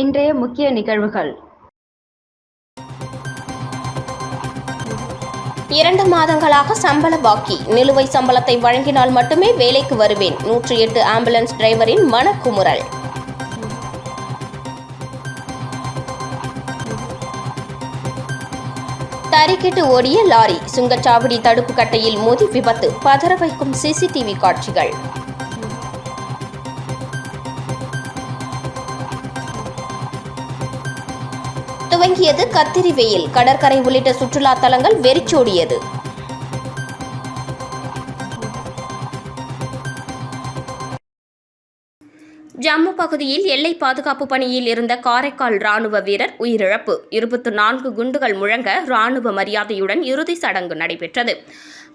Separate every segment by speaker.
Speaker 1: இன்றைய முக்கிய நிகழ்வுகள்.
Speaker 2: இரண்டு மாதங்களாக சம்பள பாக்கி. நிலுவை சம்பளத்தை வழங்கினால் மட்டுமே வேலைக்கு வருவேன். நூற்றி எட்டு ஆம்புலன்ஸ் டிரைவரின் மனக்குமுறல். தறிக்கிட்டு ஓடிய லாரி. சுங்கச்சாவடி தடுப்பு கட்டையில் மோதி விபத்து. பதற வைக்கும் சிசிடிவி காட்சிகள். துவங்கியது கத்திரி வெயில். கடற்கரை உள்ளிட்ட சுற்றுலா தலங்கள் வெறிச்சோடியது. ஜம்மு பகுதியில் எல்லை பாதுகாப்பு பணியில் இருந்த காரைக்கால் ராணுவ வீரர் உயிரிழப்பு. இருபத்து நான்கு குண்டுகள் முழங்க ராணுவ மரியாதையுடன் இறுதி சடங்கு நடைபெற்றது.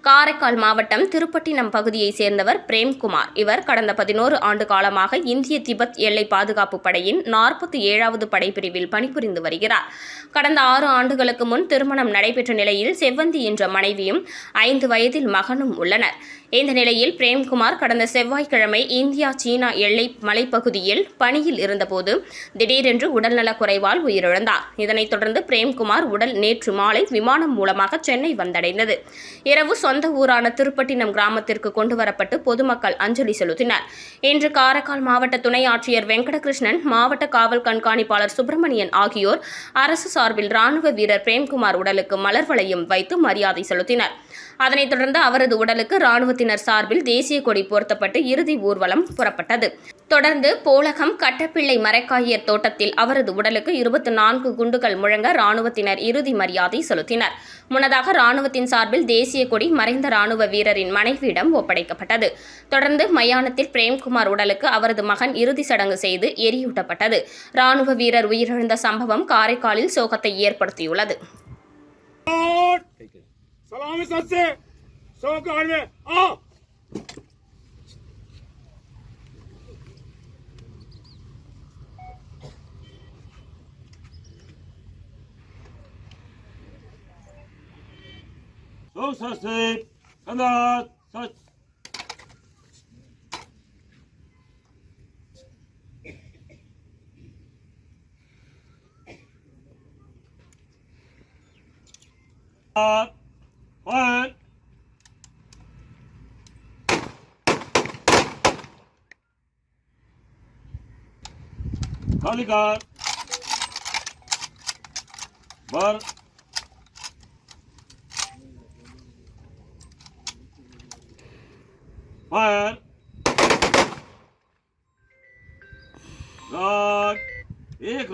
Speaker 2: காரைக்கால் மாவட்டம் திருப்பட்டினம் பகுதியைச் சேர்ந்தவர் பிரேம்குமார். இவர் கடந்த பதினோரு ஆண்டு காலமாக இந்திய திபெத் எல்லை பாதுகாப்பு படையின் நாற்பத்தி ஏழாவது படைப்பிரிவில் பணிபுரிந்து வருகிறார். கடந்த ஆறு ஆண்டுகளுக்கு முன் திருமணம் நடைபெற்ற நிலையில் செவ்வந்தி என்ற மனைவியும் ஐந்து வயதில் மகனும் உள்ளனர். இந்த நிலையில் பிரேம்குமார் கடந்த செவ்வாய்க்கிழமை இந்தியா சீனா எல்லை மலைப்பகுதியில் பணியில் இருந்தபோது திடீரென்று உடல்நலக் குறைவால் உயிரிழந்தார். இதனைத் தொடர்ந்து பிரேம்குமார் உடல் நேற்று மாலை விமானம் மூலமாக சென்னை வந்தடைந்தது. இரவு சொந்த ஊரான திருப்பட்டினம் கிராமத்திற்கு கொண்டு வரப்பட்டு பொதுமக்கள் அஞ்சலி செலுத்தினர். இன்று காரைக்கால் மாவட்ட துணை ஆட்சியர் வெங்கடகிருஷ்ணன் மாவட்ட காவல் கண்காணிப்பாளர் சுப்பிரமணியன் ஆகியோர் அரசு சார்பில் ராணுவ வீரர் பிரேம்குமார் உடலுக்கு மலர் வளையம் வைத்து மரியாதை செலுத்தினர். அதனைத் தொடர்ந்து அவரது உடலுக்கு ராணுவத்தினர் சார்பில் தேசிய கொடி போர்த்தப்பட்டு இறுதி ஊர்வலம் புறப்பட்டது. தொடர்ந்து போலகம் கட்டப்பிள்ளை மரைக்காயர் தோட்டத்தில் அவரது உடலுக்கு இருபத்தி நான்கு குண்டுகள் முழங்க ராணுவத்தினர் இறுதி மரியாதை செலுத்தினர். முன்னதாக ராணுவத்தின் சார்பில் தேசிய கொடி மறைந்த ராணுவ வீரரின் மனைவியிடம் ஒப்படைக்கப்பட்டது. தொடர்ந்து மயானத்தில் பிரேம்குமார் உடலுக்கு அவரது மகன் இறுதி சடங்கு செய்து எரியூட்டப்பட்டது. ராணுவ வீரர் உயிரிழந்த சம்பவம் காரைக்காலில் சோகத்தை ஏற்படுத்தியுள்ளது.
Speaker 3: सलामी सत से सौ कार में आ सौ सत से कंधा सच One. खाली कार बर फायर रात एक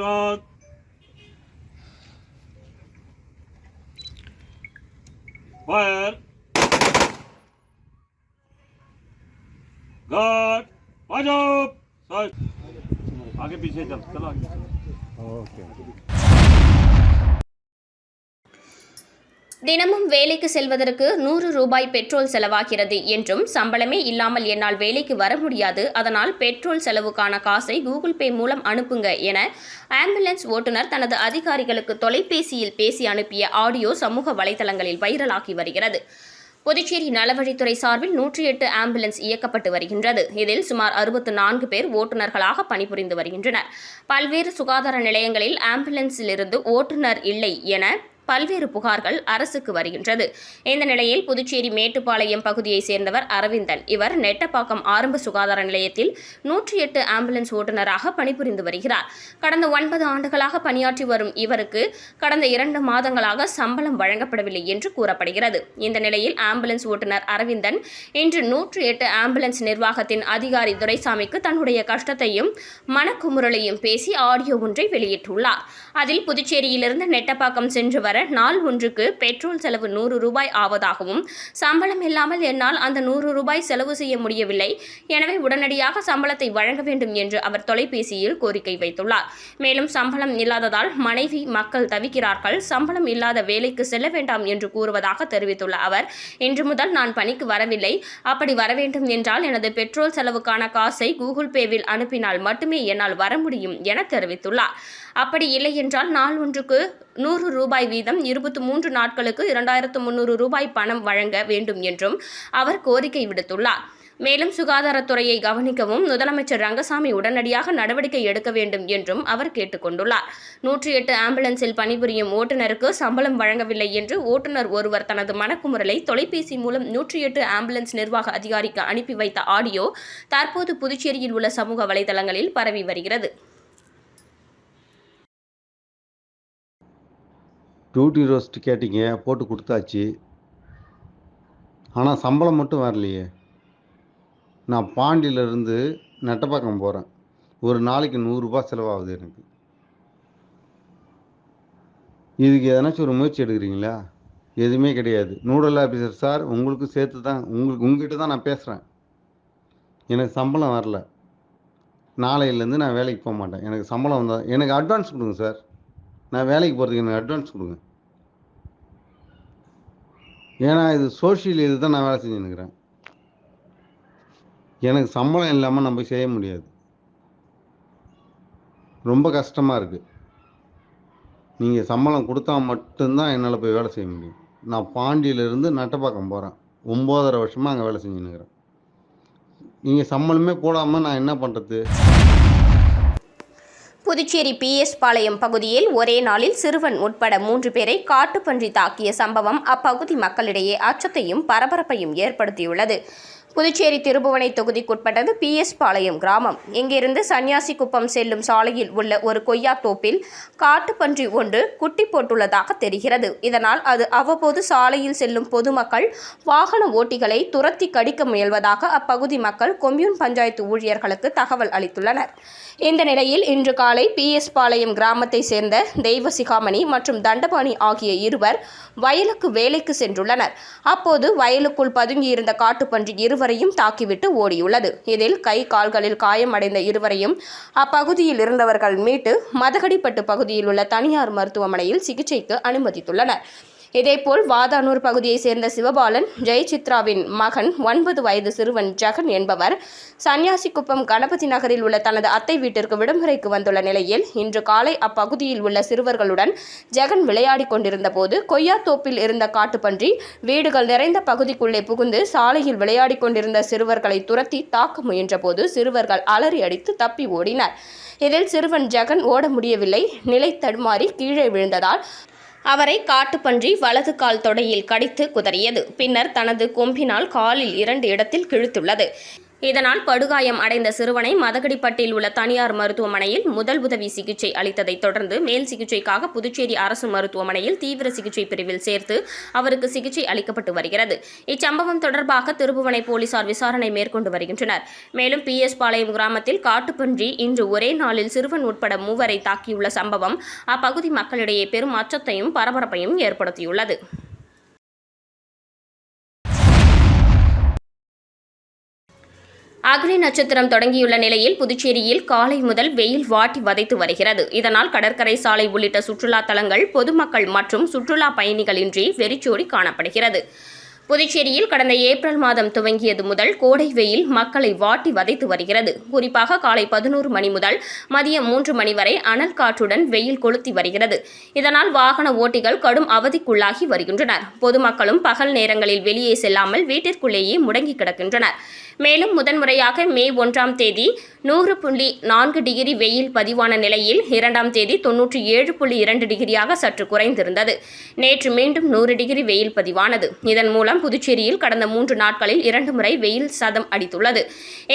Speaker 3: रात फायर गार्ड पंजाब सर आगे पीछे चल चलो आगे
Speaker 2: தினமும் வேலைக்கு செல்வதற்கு நூறு ரூபாய் பெட்ரோல் செலவாகிறது என்றும் சம்பளமே இல்லாமல் என்னால் வேலைக்கு வர முடியாது. அதனால் பெட்ரோல் செலவுக்கான காசை கூகுள் பே மூலம் அனுப்புங்க என ஆம்புலன்ஸ் ஓட்டுநர் தனது அதிகாரிகளுக்கு தொலைபேசியில் பேசி அனுப்பிய ஆடியோ சமூக வலைதளங்களில் வைரலாகி வருகிறது. புதுச்சேரி நலவழித்துறை சார்பில் நூற்றி எட்டு ஆம்புலன்ஸ் இயக்கப்பட்டு வருகின்றது. இதில் சுமார் அறுபத்து நான்கு பேர் ஓட்டுநர்களாக பணிபுரிந்து வருகின்றனர். பல்வேறு சுகாதார நிலையங்களில் ஆம்புலன்ஸிலிருந்து ஓட்டுநர் இல்லை என பல்வேறு புகார்கள் அரசுக்கு வருகின்றது. இந்த நிலையில் புதுச்சேரி மேட்டுப்பாளையம் பகுதியைச் சேர்ந்தவர் அரவிந்தன். இவர் நெட்டப்பாக்கம் ஆரம்ப சுகாதார நிலையத்தில் நூற்றி எட்டு ஆம்புலன்ஸ் ஓட்டுநராக பணிபுரிந்து வருகிறார். கடந்த ஒன்பது ஆண்டுகளாக பணியாற்றி வரும் இவருக்கு கடந்த இரண்டு மாதங்களாக சம்பளம் வழங்கப்படவில்லை என்று கூறப்படுகிறது. இந்த நிலையில் ஆம்புலன்ஸ் ஓட்டுநர் அரவிந்தன் இன்று நூற்றி எட்டு ஆம்புலன்ஸ் நிர்வாகத்தின் அதிகாரி துரைசாமிக்கு தன்னுடைய கஷ்டத்தையும் மனக்குமுறலையும் பேசி ஆடியோ ஒன்றை வெளியிட்டுள்ளார். அதில் புதுச்சேரியிலிருந்து நெட்டப்பாக்கம் சென்று வர நாள் ஒன்றுக்கு பெட்ரோல் செலவு நூறு ரூபாய் ஆவதாகவும் சம்பளம் இல்லாமல் என்னால் அந்த நூறு ரூபாய் செலவு செய்ய முடியவில்லை. எனவே உடனடியாக சம்பளத்தை வழங்க வேண்டும் என்று அவர் தொலைபேசியில் கோரிக்கை வைத்துள்ளார். மேலும் சம்பளம் இல்லாததால் மனைவி மக்கள் தவிக்கிறார்கள். சம்பளம் இல்லாத வேலைக்கு செல்ல வேண்டாம் என்று கூறுவதாக தெரிவித்துள்ள அவர் இன்று முதல் நான் பணிக்கு வரவில்லை. அப்படி வர வேண்டும் என்றால் எனது பெட்ரோல் செலவுக்கான காசை கூகுள் பேவில் அனுப்பினால் மட்டுமே என்னால் வர முடியும் என தெரிவித்துள்ளார். அப்படி இல்லை என்றால் நாள் ஒன்றுக்கு நூறு ரூபாய் வீதம் இருபத்தி மூன்று நாட்களுக்கு இரண்டாயிரத்து முன்னூறு ரூபாய் பணம் வழங்க வேண்டும் என்றும் அவர் கோரிக்கை விடுத்துள்ளார். மேலும் சுகாதாரத்துறையை கவனிக்கவும் முதலமைச்சர் ரங்கசாமி உடனடியாக நடவடிக்கை எடுக்க வேண்டும் என்றும் அவர் கேட்டுக்கொண்டுள்ளார். நூற்றி எட்டு ஆம்புலன்ஸில் பணிபுரியும் ஓட்டுநருக்கு சம்பளம் வழங்கவில்லை என்று ஓட்டுநர் ஒருவர் தனது மனக்குமுறலை தொலைபேசி மூலம் நூற்றி எட்டு ஆம்புலன்ஸ் நிர்வாக அதிகாரிக்கு அனுப்பி வைத்த ஆடியோ தற்போது புதுச்சேரியில் உள்ள சமூக வலைதளங்களில் பரவி வருகிறது.
Speaker 1: டியூட்டி ரோஸ்ட் கேட்டிங்க போட்டு கொடுத்தாச்சு. ஆனால் சம்பளம் மட்டும் வரலையே. நான் பாண்டியிலேருந்து நெட்டப்பாக்கம் போகிறேன் ஒரு நாளைக்கு நூறுரூபா செலவாகுது எனக்கு. இதுக்கு எதனாச்சும் ஒரு முயற்சி எடுக்கிறீங்களா? எதுவுமே கிடையாது. நூடல் ஆஃபீஸர் சார் உங்களுக்கு சேர்த்து தான் உங்களுக்கு உங்ககிட்ட தான் நான் பேசுகிறேன் எனக்கு சம்பளம் வரல. நாளையிலேருந்து நான் வேலைக்கு போக மாட்டேன். எனக்கு சம்பளம் வந்தால் எனக்கு அட்வான்ஸ் கொடுங்க சார் நான் வேலைக்கு போகிறதுக்கு எனக்கு அட்வான்ஸ் கொடுங்க. ஏன்னா இது சோஷியல் இது தான் நான் வேலை செஞ்சுன்னுக்கிறேன் எனக்கு சம்பளம் இல்லாமல் நம்ம செய்ய முடியாது. ரொம்ப கஷ்டமாக இருக்குது நீங்கள் சம்பளம் கொடுத்தா மட்டும்தான் என்னால் போய் வேலை செய்ய முடியும். நான் பாண்டியிலேருந்து நட்டப்பாக்கம் போகிறேன் ஒம்போதரை வருஷமாக அங்கே வேலை செஞ்சுன்னுக்கிறேன் நீங்கள் சம்பளமே போடாமல் நான் என்ன பண்ணுறது
Speaker 2: புதுச்சேரி பிஎஸ் பாளையம் பகுதியில் ஒரே நாளில் சிறுவன் உட்பட மூன்று பேரை காட்டுப்பன்றி தாக்கிய சம்பவம் அப்பகுதி மக்களிடையே அச்சத்தையும் பரபரப்பையும் ஏற்படுத்தியுள்ளது. புதுச்சேரி திருபுவனை தொகுதிக்குட்பட்டது பிஎஸ் பாளையம் கிராமம். இங்கிருந்து சன்னியாசி குப்பம் செல்லும் சாலையில் உள்ள ஒரு கொய்யா தோப்பில் காட்டுப்பன்றி ஒன்று குட்டி போட்டுள்ளதாக தெரிகிறது. இதனால் அது அவ்வப்போது சாலையில் செல்லும் பொதுமக்கள் வாகன ஓட்டிகளை துரத்தி கடிக்க முயல்வதாக அப்பகுதி மக்கள் கொம்யூன் பஞ்சாயத்து ஊழியர்களுக்கு தகவல் அளித்துள்ளனர். இந்த நிலையில் இன்று காலை பிஎஸ் பாளையம் கிராமத்தை சேர்ந்த தெய்வசிகாமணி மற்றும் தண்டபாணி ஆகிய இருவர் வயலுக்கு வேலைக்கு சென்றுள்ளனர். அப்போது வயலுக்குள் பதுங்கியிருந்த காட்டுப்பன்றி இருவரையும் தாக்கிவிட்டு ஓடியுள்ளது. இதில் கை கால்களில் காயமடைந்த இருவரையும் அப்பகுதியில் இருந்தவர்கள் மீட்டு மதகடிப்பட்டு பகுதியில் உள்ள தனியார் மருத்துவமனையில் சிகிச்சைக்கு அனுமதித்துள்ளனர். இதேபோல் வாதானூர் பகுதியைச் சேர்ந்த சிவபாலன் ஜெயசித்ராவின் மகன் ஒன்பது வயது சிறுவன் ஜெகன் என்பவர் சன்னியாசிக்குப்பம் கணபதி நகரில் உள்ள தனது அத்தை வீட்டிற்கு விடுமுறைக்கு வந்துள்ள நிலையில் இன்று காலை அப்பகுதியில் உள்ள சிறுவர்களுடன் ஜெகன் விளையாடிக் கொண்டிருந்த போது கொய்யாத்தோப்பில் இருந்த காட்டுப்பன்றி வீடுகள் நிறைந்த பகுதிக்குள்ளே புகுந்து சாலையில் விளையாடிக் கொண்டிருந்த சிறுவர்களை துரத்தி தாக்க முயன்றபோது சிறுவர்கள் அலறி அடித்து தப்பி ஓடினர். இதில் சிறுவன் ஜெகன் ஓட முடியவில்லை. நிலை தடுமாறி கீழே விழுந்ததால் அவரை காட்டுப்பன்றி வலது கால் தொடையில் கடித்து குதறியது. பின்னர் தனது கொம்பினால் காலில் இரண்டு இடத்தில் கிழித்துள்ளது. இதனால் படுகாயம் அடைந்த சிறுவனை மதகடிப்பட்டில் உள்ள தனியார் மருத்துவமனையில் முதல் உதவி சிகிச்சை அளித்ததைத் தொடர்ந்து மேல் சிகிச்சைக்காக புதுச்சேரி அரசு மருத்துவமனையில் தீவிர சிகிச்சை பிரிவில் சேர்த்து அவருக்கு சிகிச்சை அளிக்கப்பட்டு வருகிறது. இச்சம்பவம் தொடர்பாக திருபுவனை போலீசார் விசாரணை மேற்கொண்டு வருகின்றனர். மேலும் பி எஸ் பாளையம் கிராமத்தில் காட்டுப்பன்றி இன்று ஒரே நாளில் சிறுவன் உட்பட மூவரை தாக்கியுள்ள சம்பவம் அப்பகுதி மக்களிடையே பெரும் அச்சத்தையும் பரபரப்பையும் ஏற்படுத்தியுள்ளது. அக்னி நட்சத்திரம் தொடங்கியுள்ள நிலையில் புதுச்சேரியில் காலை முதல் வெயில் வாட்டி வதைத்து வருகிறது. இதனால் கடற்கரை சாலை உள்ளிட்ட சுற்றுலா தலங்கள் பொதுமக்கள் மற்றும் சுற்றுலா பயணிகளின்றி வெறிச்சோடி காணப்படுகிறது. புதுச்சேரியில் கடந்த ஏப்ரல் மாதம் துவங்கியது முதல் கோடை வெயில் மக்களை வாட்டி வதைத்து வருகிறது. குறிப்பாக காலை பதினோரு மணி முதல் மதியம் மூன்று மணி வரை அனல் காற்றுடன் வெயில் கொளுத்தி வருகிறது. இதனால் வாகன ஓட்டிகள் கடும் அவதிக்குள்ளாகி வருகின்றனர். பொதுமக்களும் பகல் நேரங்களில் வெளியே செல்லாமல் வீட்டிற்குள்ளேயே முடங்கி கிடக்கின்றனர். மேலும் முதன்முறையாக மே ஒன்றாம் தேதி நூறு புள்ளி நான்கு டிகிரி வெயில் பதிவான நிலையில் இரண்டாம் தேதி தொன்னூற்றி ஏழு புள்ளி இரண்டு டிகிரியாக சற்று குறைந்திருந்தது. நேற்று மீண்டும் நூறு டிகிரி வெயில் பதிவானது. இதன் மூலம் புதுச்சேரியில் கடந்த மூன்று நாட்களில் இரண்டு முறை வெயில் சதம் அடித்துள்ளது.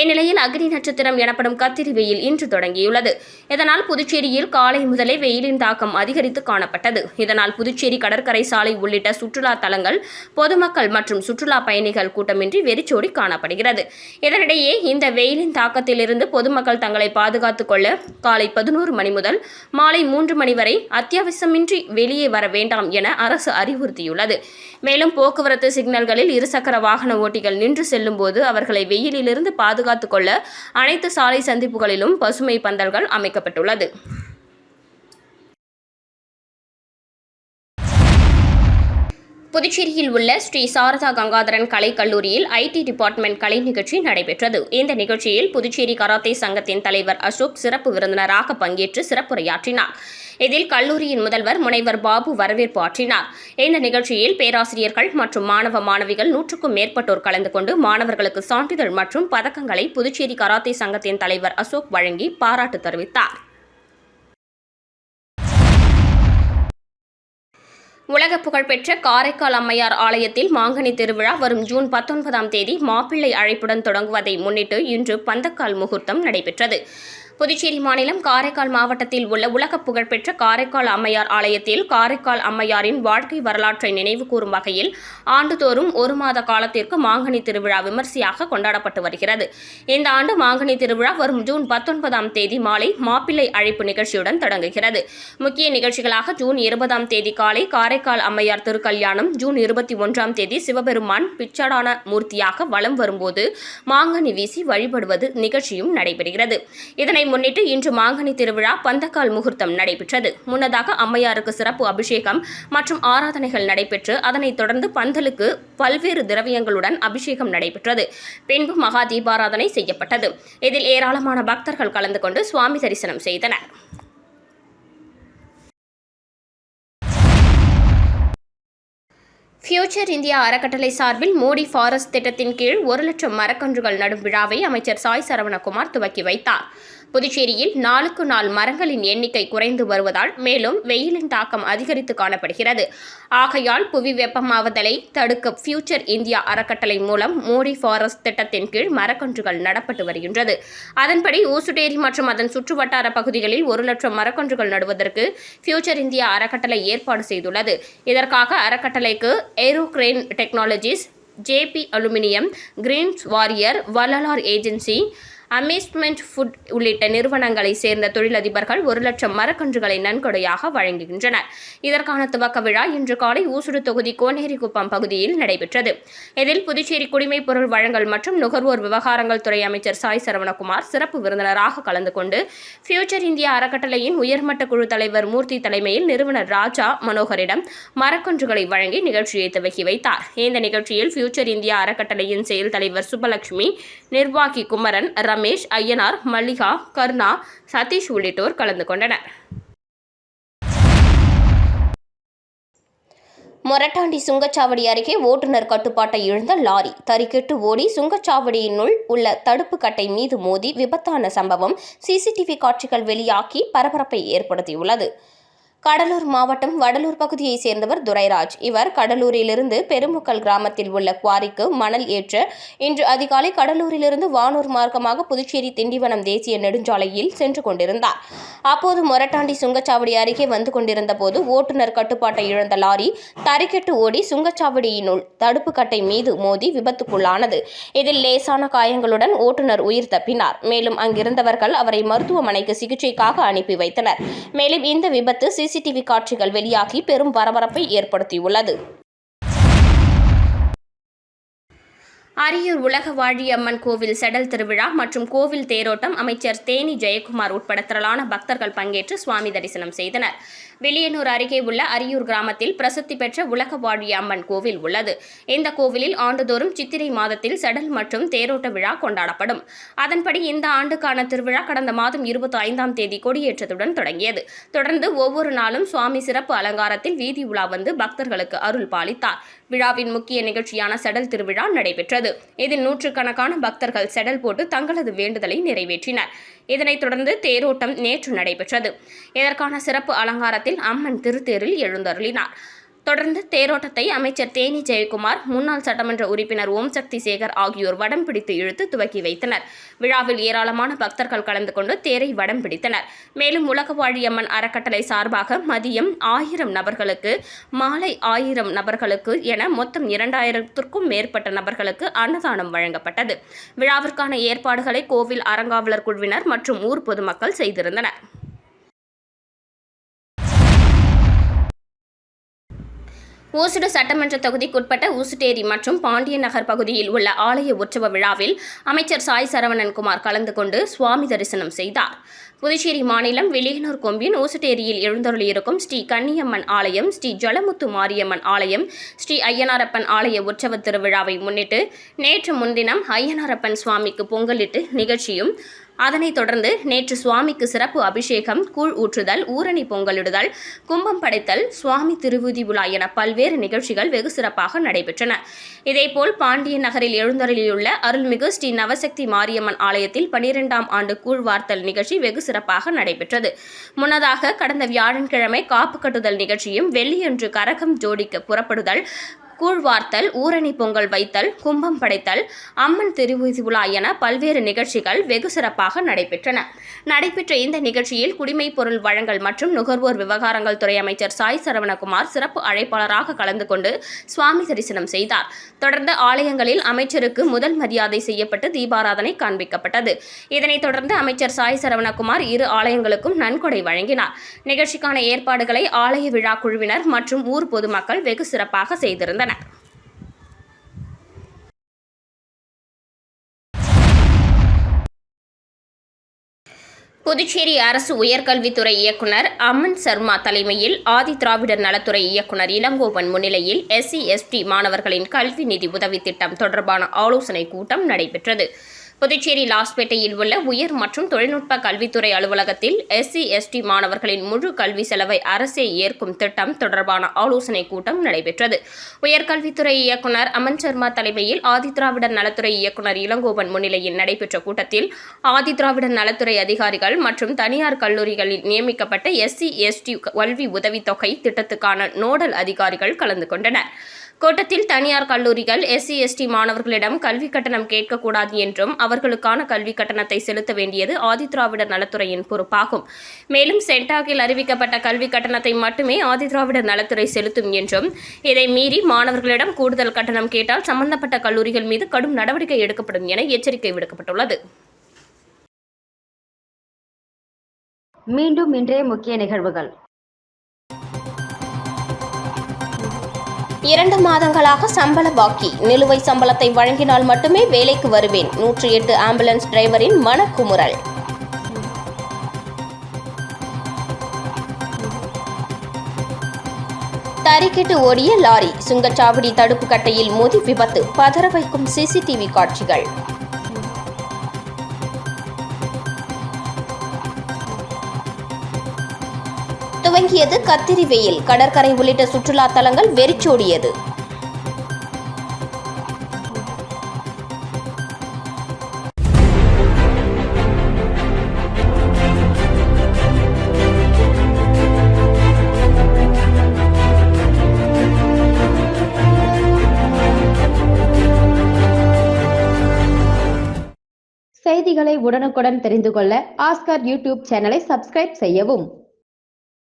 Speaker 2: இந்நிலையில் அக்னி நட்சத்திரம் எனப்படும் கத்திரி வெயில் இன்று தொடங்கியுள்ளது. இதனால் புதுச்சேரியில் காலை முதலே வெயிலின் தாக்கம் அதிகரித்து காணப்பட்டது. இதனால் புதுச்சேரி கடற்கரை சாலை உள்ளிட்ட சுற்றுலா தலங்கள் பொதுமக்கள் மற்றும் சுற்றுலா பயணிகள் கூட்டமின்றி வெறிச்சோடி காணப்படுகிறது. இதனிடையே இந்த வெயிலின் தாக்கத்திலிருந்து பொதுமக்கள் தங்களை பாதுகாத்துக் கொள்ள காலை பதினோரு மணி முதல் மாலை மூன்று மணி வரை அத்தியாவசியமின்றி வெளியே வர வேண்டாம் என அரசு அறிவுறுத்தியுள்ளது. மேலும் போக்குவரத்து சிக்னல்களில் இருசக்கர வாகன ஓட்டிகள் நின்று செல்லும் போது அவர்களை வெயிலிலிருந்து பாதுகாத்துக் கொள்ள அனைத்து சாலை சந்திப்புகளிலும் பசுமை பந்தல்கள் அமைக்கப்பட்டுள்ளது. புதுச்சேரியில் உள்ள ஸ்ரீ சாரதா கங்காதரன் கலை கல்லூரியில் ஐடி டிபார்ட்மெண்ட் கலை நிகழ்ச்சி நடைபெற்றது. இந்த நிகழ்ச்சியில் புதுச்சேரி கராத்தே சங்கத்தின் தலைவர் அசோக் சிறப்பு விருந்தினராக பங்கேற்று சிறப்புரையாற்றினார். இதில் கல்லூரியின் முதல்வர் முனைவர் பாபு வரவேற்பு ஆற்றினார். இந்த நிகழ்ச்சியில் பேராசிரியர்கள் மற்றும் மாணவ மாணவிகள் நூற்றுக்கும் மேற்பட்டோர் கலந்து கொண்டு மாணவர்களுக்கு சான்றிதழ் மற்றும் பதக்கங்களை புதுச்சேரி கராத்தே சங்கத்தின் தலைவர் அசோக் வழங்கி பாராட்டு தெரிவித்தார். உலக புகழ்பெற்ற காரைக்கால் அம்மையார் ஆலயத்தில் மாங்கனி திருவிழா வரும் ஜூன் பத்தொன்பதாம் தேதி மாப்பிள்ளை அழைப்புடன் தொடங்குவதை முன்னிட்டு இன்று பந்தக்கால் முகூர்த்தம் நடைபெற்றது. புதுச்சேரி மாநிலம் காரைக்கால் மாவட்டத்தில் உள்ள உலக புகழ்பெற்ற காரைக்கால் அம்மையார் ஆலயத்தில் காரைக்கால் அம்மையாரின் வாழ்க்கை வரலாற்றை நினைவு கூறும் வகையில் ஆண்டுதோறும் ஒரு மாத காலத்திற்கு மாங்கனி திருவிழா விமர்சையாக கொண்டாடப்பட்டு வருகிறது. இந்த ஆண்டு மாங்கனி திருவிழா வரும் ஜூன் பத்தொன்பதாம் தேதி மாலை மாப்பிள்ளை அழைப்பு நிகழ்ச்சியுடன் தொடங்குகிறது. முக்கிய நிகழ்ச்சிகளாக ஜூன் இருபதாம் தேதி காலை காரைக்கால் அம்மையார் திருக்கல்யாணம் ஜூன் இருபத்தி ஒன்றாம் தேதி சிவபெருமான் பிச்சடான மூர்த்தியாக வலம் வரும்போது மாங்கனி வீசி வழிபடுவது நிகழ்ச்சியும் நடைபெறுகிறது. இதனை முன்னிட்டு இன்று மாங்கனி திருவிழா பந்தக்கால் முகூர்த்தம் நடைபெற்றது. முன்னதாக அம்மையாருக்கு சிறப்பு அபிஷேகம் மற்றும் ஆராதனைகள் நடைபெற்று அதனைத் தொடர்ந்து பந்தலுக்கு பல்வேறு திரவியங்களுடன் அபிஷேகம் நடைபெற்றது. பின்பு மகா தீபாராதனை செய்யப்பட்டது. இதில் ஏராளமான பக்தர்கள் கலந்து கொண்டு சுவாமி தரிசனம் செய்தனர். ஃபியூச்சர் இந்தியா அறக்கட்டளை சார்பில் மோடி ஃபாரஸ்ட் திட்டத்தின் கீழ் ஒரு லட்சம் மரக்கன்றுகள் நடும் விழாவை அமைச்சர் சாய் சரவணகுமார் துவக்கி வைத்தார். புதுச்சேரியில் நாளுக்கு நாள் மரங்களின் எண்ணிக்கை குறைந்து வருவதால் மேலும் வெயிலின் தாக்கம் அதிகரித்து காணப்படுகிறது. ஆகையால் புவி வெப்பமாவதலை தடுக்க ஃபியூச்சர் இந்தியா அறக்கட்டளை மூலம் மோடி ஃபாரஸ்ட் திட்டத்தின் கீழ் மரக்கன்றுகள் நடப்பட்டு வருகின்றது. அதன்படி ஊசுடேரி மற்றும் அதன் சுற்றுவட்டார பகுதிகளில் ஒரு லட்சம் மரக்கன்றுகள் நடுவதற்கு ஃபியூச்சர் இந்தியா அறக்கட்டளை ஏற்பாடு செய்துள்ளது. இதற்காக அறக்கட்டளைக்கு Aerocrane Technologies JB Aluminium Greens Warrior Vallalar agency amusement food உள்ளிட்ட நிறுவனங்களை சேர்ந்த தொழிலதிபர்கள் ஒரு லட்சம் மரக்கன்றுகளை நன்கொடையாக வழங்குகின்றனர். இதற்கான துவக்க விழா இன்று காலை ஊசுடு தொகுதி கோனேரிக்குப்பம் பகுதியில் நடைபெற்றது. இதில் புதுச்சேரி குடிமைப் பொருள் வழங்கல் மற்றும் நுகர்வோர் விவகாரங்கள் துறை அமைச்சர் சாய் சரவணகுமார் சிறப்பு விருந்தினராக கலந்து கொண்டு ஃபியூச்சர் இந்தியா அறக்கட்டளையின் உயர்மட்ட குழு தலைவர் மூர்த்தி தலைமையில் நிறுவனர் ராஜா மனோகரிடம் மரக்கன்றுகளை வழங்கி நிகழ்ச்சியை துவக்கி வைத்தார். இந்த நிகழ்ச்சியில் ஃபியூச்சர் இந்தியா அறக்கட்டளையின் செயல் தலைவர் சுப்பலட்சுமி நிர்வாகி குமரன் ரமேஷ் ஐயனார் மல்லிகா கருணா சதீஷ் உள்ளிட்டோர் கலந்து கொண்டனர். மொரட்டாண்டி சுங்கச்சாவடி அருகே ஓட்டுநர் கட்டுப்பாட்டை இழந்த லாரி தறிக்கெட்டு ஓடி சுங்கச்சாவடியினுள் உள்ள தடுப்பு கட்டை மீது மோதி விபத்தான சம்பவம் சிசிடிவி காட்சிகள் வெளியாகி பரபரப்பை ஏற்படுத்தியுள்ளது. கடலூர் மாவட்டம் வடலூர் பகுதியைச் சேர்ந்தவர் துரைராஜ். இவர் கடலூரிலிருந்து பெருமுக்கல் கிராமத்தில் உள்ள குவாரிக்கு மணல் ஏற்ற இன்று அதிகாலை கடலூரிலிருந்து வானூர் மார்க்கமாக புதுச்சேரி திண்டிவனம் தேசிய நெடுஞ்சாலையில் சென்று கொண்டிருந்தார். அப்போது மொரட்டாண்டி சுங்கச்சாவடி அருகே வந்து கொண்டிருந்த போது ஓட்டுநர் கட்டுப்பாட்டை இழந்த லாரி தரைக்கெட்டு ஓடி சுங்கச்சாவடியினுள் தடுப்பு கட்டை மீது மோதி விபத்துக்குள்ளானது. இதில் லேசான காயங்களுடன் ஓட்டுநர் உயிர் தப்பினார். மேலும் அங்கிருந்தவர்கள் அவரை மருத்துவமனைக்கு சிகிச்சைக்காக அனுப்பி வைத்தனர். மேலும் இந்த விபத்து சிசிடிவி காட்சிகள் வெளியாகி பெரும் பரபரப்பை ஏற்படுத்தியுள்ளது. அரியூர் உலக வாழியம்மன் கோவில் செடல் திருவிழா மற்றும் கோவில் தேரோட்டம் அமைச்சர் தேனி ஜெயக்குமார் உட்பட திரளான பக்தர்கள் பங்கேற்று சுவாமி தரிசனம் செய்தனர். வெளியனூர் அருகே உள்ள அரியூர் கிராமத்தில் பிரசித்தி பெற்ற உலகவாழி அம்மன் கோவில் உள்ளது. இந்த கோவிலில் ஆண்டுதோறும் சித்திரை மாதத்தில் செடல் மற்றும் தேரோட்ட விழா கொண்டாடப்படும். அதன்படி இந்த ஆண்டுக்கான திருவிழா கடந்த மாதம் இருபத்தி ஐந்தாம் தேதி கொடியேற்றத்துடன் தொடங்கியது. தொடர்ந்து ஒவ்வொரு நாளும் சுவாமி சிறப்பு அலங்காரத்தில் வீதி உலா வந்து பக்தர்களுக்கு அருள் பாலித்தார். விழாவின் முக்கிய நிகழ்ச்சியான செடல் திருவிழா நடைபெற்றது. இதில் நூற்றுக்கணக்கான பக்தர்கள் செடல் போட்டு தங்களது வேண்டுதலை நிறைவேற்றினர். இதனைத் தொடர்ந்து தேரோட்டம் நேற்று நடைபெற்றது. இதற்கான சிறப்பு அலங்காரத்தில் அம்மன் திருத்தேரில் எழுந்தருளினார். தொடர்ந்து தேரோட்டத்தை அமைச்சர் தேனி ஜெயக்குமார் முன்னாள் சட்டமன்ற உறுப்பினர் ஓம் சக்தி சேகர் ஆகியோர் வடம் பிடித்து இழுத்து துவக்கி வைத்தனர். விழாவில் ஏராளமான பக்தர்கள் கலந்து கொண்டு தேரை வடம் பிடித்தனர். மேலும் உலகவாழியம்மன் அறக்கட்டளை சார்பாக மதியம் ஆயிரம் நபர்களுக்கு மாலை ஆயிரம் நபர்களுக்கு என மொத்தம் இரண்டாயிரத்திற்கும் மேற்பட்ட நபர்களுக்கு அன்னதானம் வழங்கப்பட்டது. விழாவிற்கான ஏற்பாடுகளை கோவில் அறங்காவலர் குழுவினர் மற்றும் ஊர் பொதுமக்கள் செய்திருந்தனர். ஊசுடு சட்டமன்ற தொகுதிக்குட்பட்ட ஊசுட்டேரி மற்றும் பாண்டிய நகர் பகுதியில் உள்ள ஆலய உற்சவ விழாவில் அமைச்சர் சாய் சரவணன்குமார் கலந்து கொண்டு சுவாமி தரிசனம் செய்தார். புதுச்சேரி மாநிலம் வெளியனூர் கொம்பின் ஊசுட்டேரியில் எழுந்தருளியிருக்கும் ஸ்ரீ கன்னியம்மன் ஆலயம் ஸ்ரீ ஜலமுத்து மாரியம்மன் ஆலயம் ஸ்ரீ ஐயனாரப்பன் ஆலய உற்சவ திருவிழாவை முன்னிட்டு நேற்று முன்தினம் ஐயனாரப்பன் சுவாமிக்கு பொங்கலிட்டு நிகழ்ச்சியும் அதனைத் தொடர்ந்து நேற்று சுவாமிக்கு சிறப்பு அபிஷேகம் கூழ் ஊற்றுதல் ஊரணி பொங்கலிடுதல் கும்பம் படைத்தல் சுவாமி திருவுதி விழா என பல்வேறு நிகழ்ச்சிகள் வெகு சிறப்பாக நடைபெற்றன. இதேபோல் பாண்டிய நகரில் எழுந்தருளியுள்ள அருள்மிகு ஸ்ரீ நவசக்தி மாரியம்மன் ஆலயத்தில் பனிரெண்டாம் ஆண்டு கூழ்வார்த்தல் நிகழ்ச்சி வெகு சிறப்பாக நடைபெற்றது. முன்னதாக கடந்த வியாழன்கிழமை காப்பு கட்டுதல் நிகழ்ச்சியும் வெள்ளியன்று கரகம் ஜோடிக்க புறப்படுதல் கூழ்வார்த்தல் ஊரணி பொங்கல் வைத்தல் கும்பம் படைத்தல் அம்மன் திருவிழி என பல்வேறு நிகழ்ச்சிகள் வெகு சிறப்பாக நடைபெற்றன. நடைபெற்ற இந்த நிகழ்ச்சியில் குடிமைப் பொருள் வழங்கல் மற்றும் நுகர்வோர் விவகாரங்கள் துறை அமைச்சர் சாய் சரவணகுமார் சிறப்பு அழைப்பாளராக கலந்து கொண்டு சுவாமி தரிசனம் செய்தார். தொடர்ந்து ஆலயங்களில் அமைச்சருக்கு முதல் மரியாதை செய்யப்பட்டு தீபாராதனை காண்பிக்கப்பட்டது. இதனைத் தொடர்ந்து அமைச்சர் சாய் சரவணகுமார் இரு ஆலயங்களுக்கும் நன்கொடை வழங்கினார். நிகழ்ச்சிக்கான ஏற்பாடுகளை ஆலய விழா குழுவினர் மற்றும் ஊர் பொதுமக்கள் வெகு சிறப்பாக செய்திருந்தனர். புதுச்சேரி அரசு உயர்கல்வித்துறை இயக்குனர் அமன் சர்மா தலைமையில் ஆதி திராவிடர் நலத்துறை இயக்குனர் இளங்கோவன் முன்னிலையில் எஸ்சி எஸ்டி மாணவர்களின் கல்வி நிதி உதவி திட்டம் தொடர்பான ஆலோசனைக் கூட்டம் நடைபெற்றது. புதுச்சேரி லாஸ்பேட்டையில் உள்ள உயர் மற்றும் தொழில்நுட்ப கல்வித்துறை அலுவலகத்தில் எஸ்சி எஸ்டி மாணவர்களின் முழு கல்வி செலவை அரசே ஏற்கும் திட்டம் தொடர்பான ஆலோசனைக் கூட்டம் நடைபெற்றது. உயர்கல்வித்துறை இயக்குனர் அமன் சர்மா தலைமையில் ஆதிதிராவிடர் நலத்துறை இயக்குனர் இளங்கோவன் முன்னிலையில் நடைபெற்ற கூட்டத்தில் ஆதிதிராவிடர் நலத்துறை அதிகாரிகள் மற்றும் தனியார் கல்லூரிகளில் நியமிக்கப்பட்ட எஸ்சி எஸ்டி கல்வி உதவித்தொகை திட்டத்துக்கான நோடல் அதிகாரிகள் கலந்து கொண்டனர். கோட்டத்தில் தனியார் கல்லூரிகள் எஸ்சி எஸ்டி மாணவர்களிடம் கல்வி கட்டணம் கேட்கக்கூடாது என்றும் அவர்களுக்கான கல்வி கட்டணத்தை செலுத்த வேண்டியது ஆதிதிராவிடர் நலத்துறையின் பொறுப்பாகும். மேலும் சென்டாகில் அறிவிக்கப்பட்ட கல்வி கட்டணத்தை மட்டுமே ஆதிதிராவிடர் நலத்துறை செலுத்தும் என்றும் இதை மீறி மாணவர்களிடம் கூடுதல் கட்டணம் கேட்டால் சம்பந்தப்பட்ட கல்லூரிகள் மீது கடும் நடவடிக்கை எடுக்கப்படும் என எச்சரிக்கை விடுக்கப்பட்டுள்ளது.
Speaker 4: மீண்டும் இன்றைய முக்கிய நிகழ்வுகள்.
Speaker 2: இரண்டு மாதங்களாக சம்பள பாக்கி. நிலுவை சம்பளத்தை வழங்கினால் மட்டுமே வேலைக்கு வருவேன். நூற்றி எட்டு ஆம்புலன்ஸ் டிரைவரின் மனக்குமுறல். தறிக்கெட்டு ஓடிய லாரி சுங்கச்சாவடி தடுப்பு கட்டையில் மோதி விபத்து. பதற வைக்கும் சிசிடிவி காட்சிகள். துவங்கியது கத்திரி வெயில். கடற்கரை உள்ளிட்ட சுற்றுலா தலங்கள் வெறிச்சோடியது.
Speaker 4: செய்திகளை உடனுக்குடன் தெரிந்து கொள்ள ஆஸ்கர் யூடியூப் சேனலை சப்ஸ்கிரைப் செய்யவும்.